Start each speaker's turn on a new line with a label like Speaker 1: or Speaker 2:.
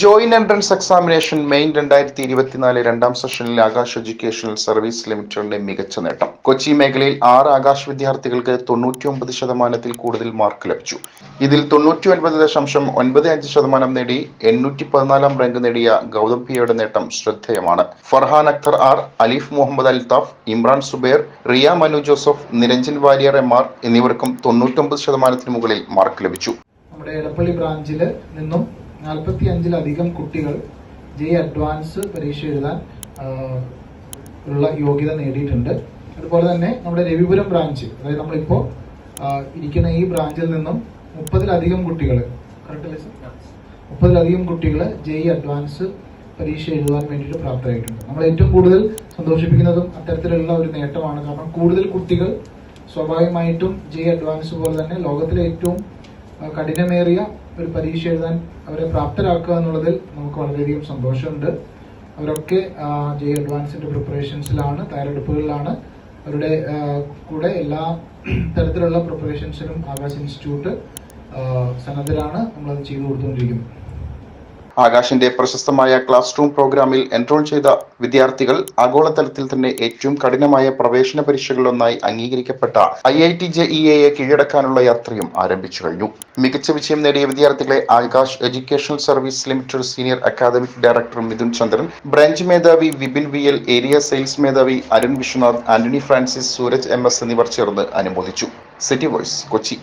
Speaker 1: Joint entrance examination main രണ്ടായിരത്തി ഇരുപത്തിനാല് രണ്ടാം സെഷനിൽ ആകാശ് എഡ്യൂക്കേഷണൽ സർവീസ് ലിമിറ്റഡിന്റെ മികച്ച നേട്ടം. കൊച്ചി മേഖലയിൽ ആറ് ആകാശ് വിദ്യാർത്ഥികൾക്ക് തൊണ്ണൂറ്റി ഒമ്പത് ശതമാനത്തിൽ കൂടുതൽ മാർക്ക് ലഭിച്ചു. ഇതിൽ തൊണ്ണൂറ്റി ഒൻപത് ദശാംശം ഒൻപത് അഞ്ച് ശതമാനം നേടി എണ്ണൂറ്റി പതിനാലാം റാങ്ക് നേടിയ ഗൗതം പിയുടെ നേട്ടം ശ്രദ്ധേയമാണ്. Farhan Akhtar R Aleef Muhammad Althaf Imran Zubair Riya Manu Joseph Niranjan Warrier M R എന്നിവർക്കും തൊണ്ണൂറ്റൊമ്പത് ശതമാനത്തിന് മുകളിൽ മാർക്ക് ലഭിച്ചു.
Speaker 2: നമ്മുടെ എടപ്പള്ളി ബ്രാഞ്ചിൽ നിന്നും നാൽപ്പത്തി അഞ്ചിലധികം കുട്ടികൾ ജെ അഡ്വാൻസ് പരീക്ഷ എഴുതാൻ ഉള്ള യോഗ്യത നേടിയിട്ടുണ്ട്. അതുപോലെ തന്നെ നമ്മുടെ രവിപുരം ബ്രാഞ്ച് അതായത് നമ്മളിപ്പോൾ ഇരിക്കുന്ന ഈ ബ്രാഞ്ചിൽ നിന്നും മുപ്പതിലധികം കുട്ടികൾ കറക്റ്റ് മുപ്പതിലധികം കുട്ടികൾ ജെ അഡ്വാൻസ് പരീക്ഷ എഴുതാൻ വേണ്ടിയിട്ട് പ്രാപ്തരായിട്ടുണ്ട്. നമ്മൾ ഏറ്റവും കൂടുതൽ സന്തോഷിപ്പിക്കുന്നതും അത്തരത്തിലുള്ള ഒരു നേട്ടമാണ്. കാരണം കൂടുതൽ കുട്ടികൾ സ്വാഭാവികമായിട്ടും ജെ അഡ്വാൻസ് പോലെ തന്നെ ലോകത്തിലെ ഏറ്റവും കഠിനമേറിയ ഒരു പരീക്ഷ എഴുതാൻ അവരെ പ്രാപ്തരാക്കുക എന്നുള്ളതിൽ നമുക്ക് വളരെയധികം സന്തോഷമുണ്ട്. അവരൊക്കെ ജെ അഡ്വാൻസിന്റെ പ്രിപ്പറേഷൻസിലാണ് തയ്യാറെടുപ്പുകളിലാണ്. അവരുടെ കൂടെ എല്ലാ തരത്തിലുള്ള പ്രിപ്പറേഷൻസിനും ആകാശ് ഇൻസ്റ്റിറ്റ്യൂട്ട് സന്നദ്ധരാണ്. നമ്മളത് ചെയ്തു കൊടുത്തുകൊണ്ടിരിക്കുന്നത്
Speaker 1: ആകാശിന്റെ പ്രശസ്തമായ ക്ലാസ് റൂം പ്രോഗ്രാമിൽ എൻറോൾ ചെയ്ത വിദ്യാർത്ഥികൾ ആഗോളതലത്തിൽ തന്നെ ഏറ്റവും കഠിനമായ പ്രവേശന പരീക്ഷകളിലൊന്നായി അംഗീകരിക്കപ്പെട്ട I I T J E എയെ കീഴടക്കാനുള്ള യാത്രയും ആരംഭിച്ചു കഴിഞ്ഞു. മികച്ച വിജയം നേടിയ വിദ്യാർത്ഥികളെ Aakash educational service limited senior academic director Mithun Chandran branch മേധാവി Vipin V L area sales മേധാവി Arun Viswanath Antony Francis Sooraj M S എന്നിവർ ചേർന്ന് അനുമോദിച്ചു. City voice Kochi.